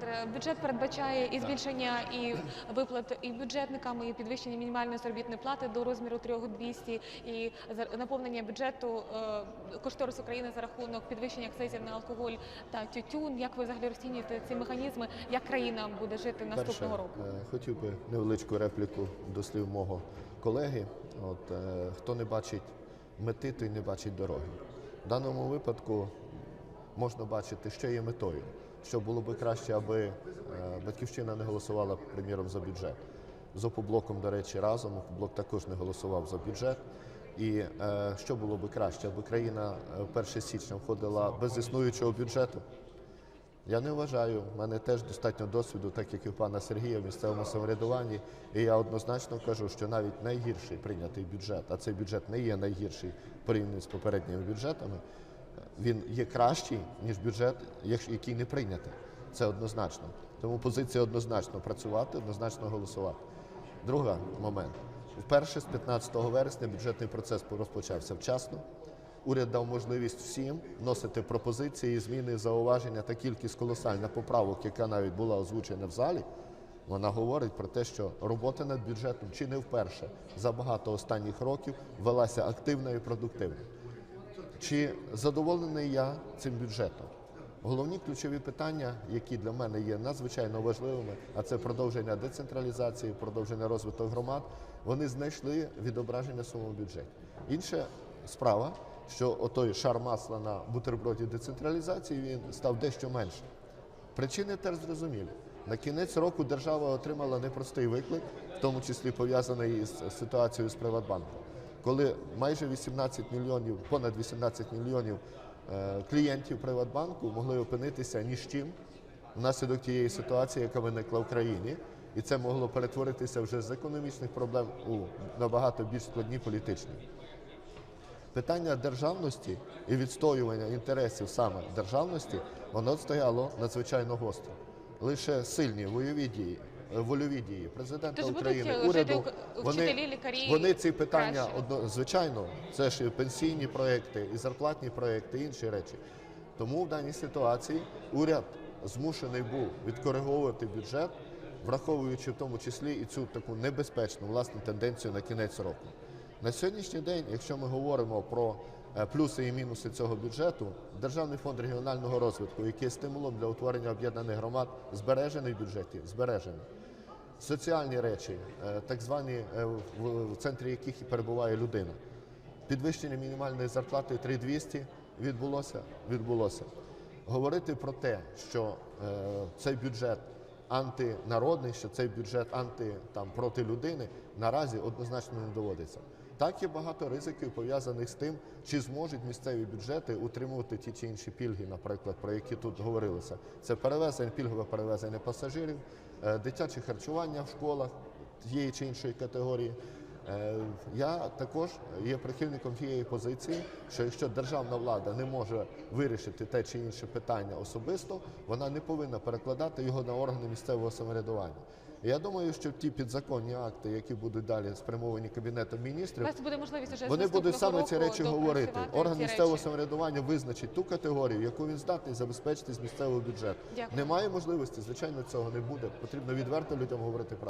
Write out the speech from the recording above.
Олександре, бюджет передбачає і збільшення і виплат і бюджетникам, і підвищення мінімальної заробітної плати до розміру 3200, і наповнення бюджету е, кошторис України за рахунок підвищення акцизів на алкоголь та тютюн. Як ви взагалі розцінюєте ці механізми? Як країна буде жити наступного року? е, хотів би невеличку репліку до слів мого колеги. От, е, хто не бачить мети, той не бачить дороги. В даному випадку можна бачити, що є метою. Що було би краще, аби е, батьківщина не голосувала, приміром, за бюджет. З опоблоком, до речі, разом опоблок також не голосував за бюджет. І е, що було би краще, аби країна е, 1 січня входила без існуючого бюджету. Я не вважаю, в мене теж достатньо досвіду, так як і у пана Сергія в місцевому самоврядуванні. І я однозначно кажу, що навіть найгірший прийнятий бюджет, а цей бюджет не є найгірший порівняно з попередніми бюджетами, він є кращий, ніж бюджет, як- який не прийнятий. Це однозначно. Тому позиція однозначно працювати, однозначно голосувати. Другий момент. Вперше з 15 вересня бюджетний процес розпочався вчасно. Уряд дав можливість всім вносити пропозиції, зміни, зауваження та кількість колосальна поправок, яка навіть була озвучена в залі. Вона говорить про те, що робота над бюджетом чи не вперше за багато останніх років велася активно і продуктивно. Чи задоволений я цим бюджетом? Головні ключові питання, які для мене є надзвичайно важливими, а це продовження децентралізації, продовження розвитку громад, вони знайшли відображення в своєму бюджеті. Інша справа, що отой шар масла на бутерброді децентралізації він став дещо менше. Причини теж зрозумілі. На кінець року держава отримала непростий виклик, в тому числі пов'язаний із ситуацією з Приватбанком. Коли майже 18 мільйонів, понад 18 мільйонів е, клієнтів Приватбанку могли опинитися ні з чим внаслідок тієї ситуації, яка виникла в країні, і це могло перетворитися вже з економічних проблем у набагато більш складні політичні. Питання державності і відстоювання інтересів саме державності, воно стояло надзвичайно гостро. Лише сильні бойові дії, вольові дії президента Тож України, е, уряду, вони, вчителі, лікарі вони ці питання одно, звичайно, це ж і пенсійні проекти, і зарплатні проекти, і інші речі. Тому в даній ситуації уряд змушений був відкориговувати бюджет, враховуючи в тому числі і цю таку небезпечну власну тенденцію на кінець року. На сьогоднішній день, якщо ми говоримо про е, плюси і мінуси цього бюджету, Державний фонд регіонального розвитку, який є стимулом для утворення об'єднаних громад, збережений в бюджеті, збережений. Соціальні речі, е, так звані, е, в центрі яких перебуває людина. Підвищення мінімальної зарплати 3200 відбулося, відбулося. Говорити про те, що е, цей бюджет антинародний, що цей бюджет анти там проти людини, наразі однозначно не доводиться. Так є багато ризиків пов'язаних з тим, чи зможуть місцеві бюджети утримувати ті чи інші пільги, наприклад, про які тут говорилося. Це перевезення, пільгове перевезення пасажирів, е, дитяче харчування в школах тієї чи іншої категорії. Е, Я також є прихильником тієї позиції, що якщо державна влада не може вирішити те чи інше питання особисто, вона не повинна перекладати його на органи місцевого самоврядування. Я думаю, що ті підзаконні акти, які будуть далі спрямовані кабінетом У міністрів, вас буде можливість вже вони будуть саме ці речі говорити. Орган місцевого речі. самоврядування визначить ту категорію, яку він здатний забезпечити з місцевого бюджету. Дякую. Немає можливості, звичайно, цього не буде. Потрібно відверто людям говорити правду.